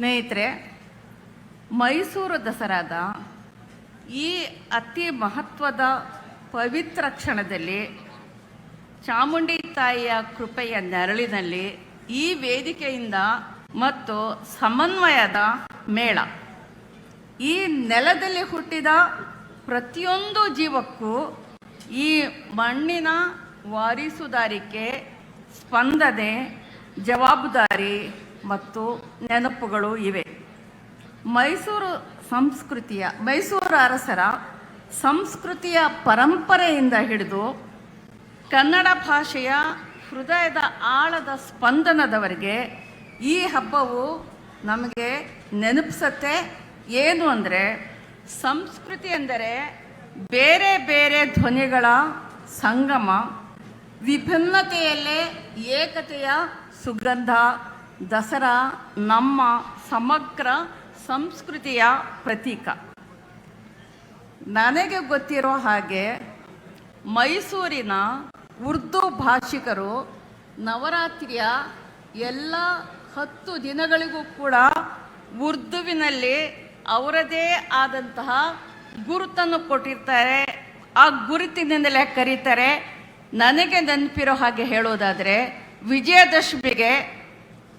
ಸ್ನೇಹಿತರೆ, ಮೈಸೂರು ದಸರಾದ ಈ ಅತಿ ಮಹತ್ವದ ಪವಿತ್ರ ಕ್ಷಣದಲ್ಲಿ ಚಾಮುಂಡಿ ತಾಯಿಯ ಕೃಪೆಯ ನೆರಳಿನಲ್ಲಿ ಈ ವೇದಿಕೆಯಿಂದ ಮತ್ತು ಸಮನ್ವಯದ ಮೇಳ. ಈ ನೆಲದಲ್ಲಿ ಹುಟ್ಟಿದ ಪ್ರತಿಯೊಂದು ಜೀವಕ್ಕೂ ಈ ಮಣ್ಣಿನ ವಾರಿಸುದಾರಿಕೆ, ಸ್ಪಂದನೆ, ಜವಾಬ್ದಾರಿ ಮತ್ತು ನೆನಪುಗಳು ಇವೆ. ಮೈಸೂರು ಸಂಸ್ಕೃತಿಯ, ಮೈಸೂರು ಅರಸರ ಸಂಸ್ಕೃತಿಯ ಪರಂಪರೆಯಿಂದ ಹಿಡಿದು ಕನ್ನಡ ಭಾಷೆಯ ಹೃದಯದ ಆಳದ ಸ್ಪಂದನದವರೆಗೆ ಈ ಹಬ್ಬವು ನಮಗೆ ನೆನಪಿಸತ್ತೆ. ಏನು ಅಂದರೆ ಸಂಸ್ಕೃತಿ ಎಂದರೆ ಬೇರೆ ಬೇರೆ ಧ್ವನಿಗಳ ಸಂಗಮ, ವಿಭಿನ್ನತೆಯಲ್ಲೇ ಏಕತೆಯ ಸುಗಂಧ ದಸರಾ ನಮ್ಮ ಸಮಗ್ರ ಸಂಸ್ಕೃತಿಯ ಪ್ರತೀಕ. ನನಗೆ ಗೊತ್ತಿರೋ ಹಾಗೆ ಮೈಸೂರಿನ ಉರ್ದು ಭಾಷಿಕರು ನವರಾತ್ರಿಯ ಎಲ್ಲ ಹತ್ತು ದಿನಗಳಿಗೂ ಕೂಡ ಉರ್ದುವಿನಲ್ಲಿ ಅವರದೇ ಆದಂತಹ ಗುರುತನ್ನು ಕೊಟ್ಟಿರ್ತಾರೆ. ಆ ಗುರುತಿನಿಂದಲೇ ಕರೀತಾರೆ. ನನಗೆ ನೆನಪಿರೋ ಹಾಗೆ ಹೇಳೋದಾದರೆ ವಿಜಯದಶಮಿಗೆ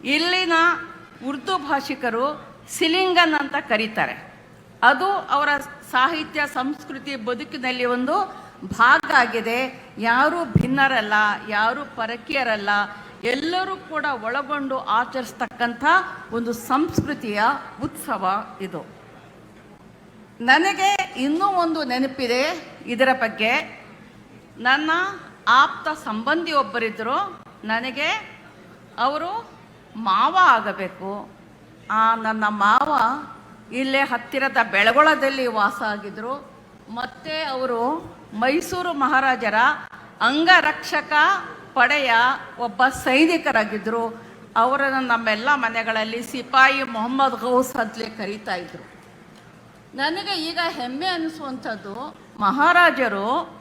ಇಲ್ಲಿನ ಉರ್ದು ಭಾಷಿಕರು ಸಿಲಿಂಗನ್ ಅಂತ ಕರೀತಾರೆ. ಅದು ಅವರ ಸಾಹಿತ್ಯ, ಸಂಸ್ಕೃತಿ ಬದುಕಿನಲ್ಲಿ ಒಂದು ಭಾಗ ಆಗಿದೆ. ಯಾರೂ ಭಿನ್ನರಲ್ಲ, ಯಾರೂ ಪರಕೀಯರಲ್ಲ, ಎಲ್ಲರೂ ಕೂಡ ಒಳಗೊಂಡು ಆಚರಿಸ್ತಕ್ಕಂಥ ಒಂದು ಸಂಸ್ಕೃತಿಯ ಉತ್ಸವ ಇದು. ನನಗೆ ಇನ್ನೂ ಒಂದು ನೆನಪಿದೆ ಇದರ ಬಗ್ಗೆ. ನನ್ನ ಆಪ್ತ ಸಂಬಂಧಿ ಒಬ್ಬರಿದ್ದರು ನನಗೆ ಅವರು ಮಾವ ಆಗಬೇಕು. ಆ, ನನ್ನ ಮಾವ ಇಲ್ಲೇ ಹತ್ತಿರದ ಬೆಳಗೊಳದಲ್ಲಿ ವಾಸ ಆಗಿದ್ದರು ಮತ್ತು ಅವರು ಮೈಸೂರು ಮಹಾರಾಜರ ಅಂಗರಕ್ಷಕ ಪಡೆಯ ಒಬ್ಬ ಸೈನಿಕರಾಗಿದ್ದರು ಅವರನ್ನು ನಮ್ಮೆಲ್ಲ ಮನೆಗಳಲ್ಲಿ ಸಿಪಾಯಿ ಮೊಹಮ್ಮದ್ ಗೌಸ್ ಅಂತಲೇ ಕರೀತಾ ಇದ್ರು. ನನಗೆ ಈಗ ಹೆಮ್ಮೆ ಅನಿಸುವಂಥದ್ದು, ಮಹಾರಾಜರು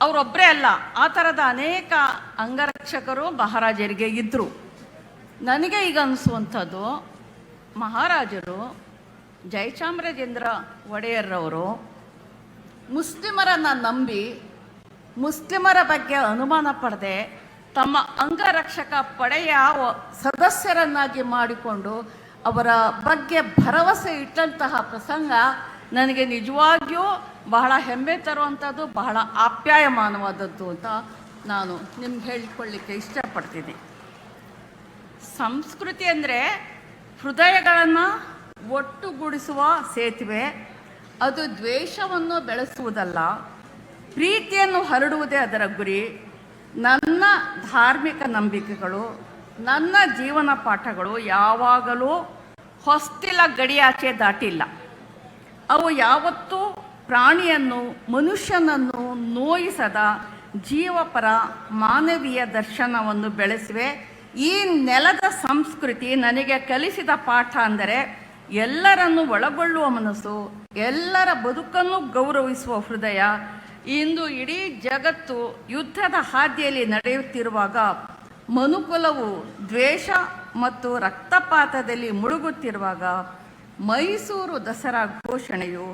ಅವರೊಬ್ಬರೇ ಅಲ್ಲ, ಆ ಥರದ ಅನೇಕ ಅಂಗರಕ್ಷಕರು ಮಹಾರಾಜರಿಗೆ ಇದ್ದರು ನನಗೆ ಈಗ ಅನಿಸುವಂಥದ್ದು, ಮಹಾರಾಜರು, ಜಯಚಾಮರಾಜೇಂದ್ರ ಒಡೆಯರ್ರವರು ಮುಸ್ಲಿಮರನ್ನು ನಂಬಿ, ಮುಸ್ಲಿಮರ ಬಗ್ಗೆ ಅನುಮಾನ ಪಡೆದೆ, ತಮ್ಮ ಅಂಗರಕ್ಷಕ ಪಡೆಯ ಸದಸ್ಯರನ್ನಾಗಿ ಮಾಡಿಕೊಂಡು ಅವರ ಬಗ್ಗೆ ಭರವಸೆ ಇಟ್ಟಂತಹ ಪ್ರಸಂಗ ನನಗೆ ನಿಜವಾಗಿಯೂ ಬಹಳ ಹೆಮ್ಮೆ ತರುವಂಥದ್ದು, ಬಹಳ ಆಪ್ಯಾಯಮಾನವಾದದ್ದು ಅಂತ ನಾನು ನಿಮ್ಗೆ ಹೇಳಿಕೊಳ್ಳಿಕ್ಕೆ ಇಷ್ಟಪಡ್ತೀನಿ. ಸಂಸ್ಕೃತಿ ಅಂದರೆ ಹೃದಯಗಳನ್ನು ಒಟ್ಟುಗೂಡಿಸುವ ಸೇತುವೆ. ಅದು ದ್ವೇಷವನ್ನು ಬೆಳೆಸುವುದಲ್ಲ. ಪ್ರೀತಿಯನ್ನು ಹರಡುವುದೇ ಅದರ ಗುರಿ. ನನ್ನ ಧಾರ್ಮಿಕ ನಂಬಿಕೆಗಳು, ನನ್ನ ಜೀವನ ಪಾಠಗಳು ಯಾವಾಗಲೂ ಹೊಸ್ತಿಲ ಗಡಿಯಾಚೆ ದಾಟಿಲ್ಲ. ಅವು ಯಾವತ್ತೂ ಪ್ರಾಣಿಯನ್ನು, ಮನುಷ್ಯನನ್ನು ನೋಯಿಸದ ಜೀವಪರ ಮಾನವೀಯ ದರ್ಶನವನ್ನು ಬೆಳೆಸಿವೆ. ಈ ನೆಲದ ಸಂಸ್ಕೃತಿ ನನಗೆ ಕಲಿಸಿದ ಪಾಠ ಅಂದರೆ ಎಲ್ಲರನ್ನು ಒಳಗೊಳ್ಳುವ ಮನಸ್ಸು, ಎಲ್ಲರ ಬದುಕನ್ನು ಗೌರವಿಸುವ ಹೃದಯ. ಇಂದು ಇಡೀ ಜಗತ್ತು ಯುದ್ಧದ ಹಾದಿಯಲ್ಲಿ ನಡೆಯುತ್ತಿರುವಾಗ ಮನುಕುಲವು ದ್ವೇಷ ಮತ್ತು ರಕ್ತಪಾತದಲ್ಲಿ ಮುಳುಗುತ್ತಿರುವಾಗ ಮೈಸೂರು ದಸರಾ ಘೋಷಣೆಯು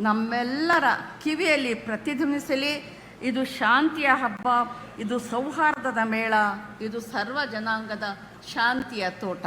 ನಮ್ಮೆಲ್ಲರ ಕಿವಿಯಲ್ಲಿ ಪ್ರತಿಧ್ವನಿಸಲಿ ಇದು ಶಾಂತಿಯ ಹಬ್ಬ ಇದು ಸೌಹಾರ್ದದ ಮೇಳ ಇದು ಸರ್ವ ಜನಾಂಗದ ಶಾಂತಿಯ ತೋಟ.